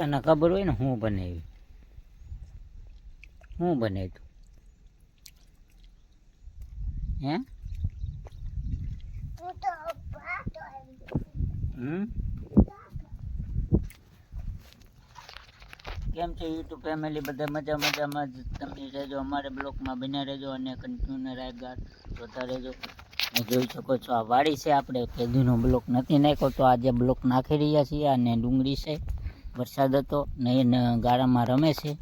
તને ખબર હોય ને હું બનાવી. હું બનાવી તું હે હમ? કેમ છે યુટ્યુબ ફેમિલી? બધા મજા મજામાં જ. તમે રહેજો. અમારે બ્લોકમાં બન્યા રહેજો અને કન્ટિન્યુ રાયગાર જોતા રહેજો. ને જોઈ શકો છો આ વાડી છે. આપણે કેદીનો બ્લોક નથી નાખ્યો તો આજે બ્લોક નાખી રહ્યા છીએ અને ડુંગળી છે. વરસાદ હતો નહીં ગાળામાં રમે છે.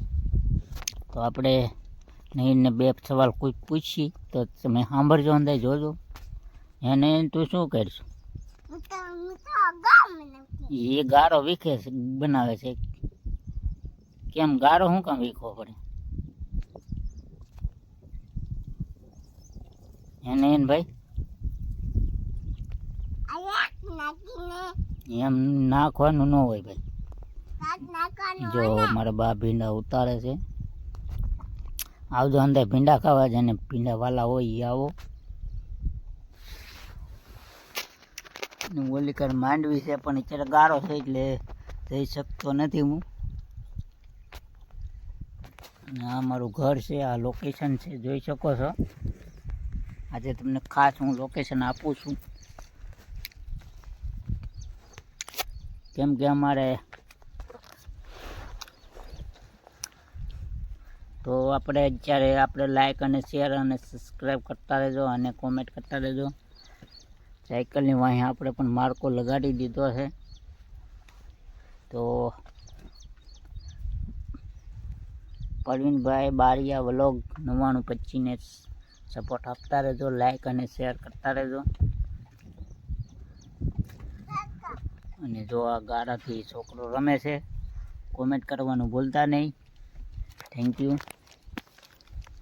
તો આપણે નહીંને બે સવાલ કોઈ પૂછી તો તમે સાંભળજો અંદર જોજો. એને તું શું કરીશ? એ ગારો વીખે છે બનાવે છે. કેમ ગારો શું કામ વીખવો પડે? એને એને ભાઈ? એમ નાખવાનું ન હોય ભાઈ. જો મારા બા ભીંડા ઉતારે છે. આવજો અંદર ભીંડા ખાવા જેને ભીંડા વાલા હોય એ આવો. ઓલીકર માંડવી છે પણ અત્યારે ગારો છે એટલે જઈ શકતો નથી હું. આ મારું ઘર છે, આ લોકેશન છે, જોઈ શકો છો. આજે તમને ખાસ હું લોકેશન આપું છું. કેમ કે અમારે તો આપણે અત્યારે આપણે લાઇક અને શેર અને સબસ્ક્રાઈબ કરતા રહેજો અને કોમેન્ટ કરતા રહેજો. સાયકલની વાંહે આપણે પણ માર્કો લગાડી દીધો છે. તો પરવીનભાઈ બારિયા વ્લોગ નવ્વાણું પચીને સપોર્ટ આપતા રહેજો લાઇક અને શેર કરતા રહેજો. અને જો આ ગારાથી છોકરો રમે છે કોમેન્ટ કરવાનું ભૂલતા નહીં. Thank you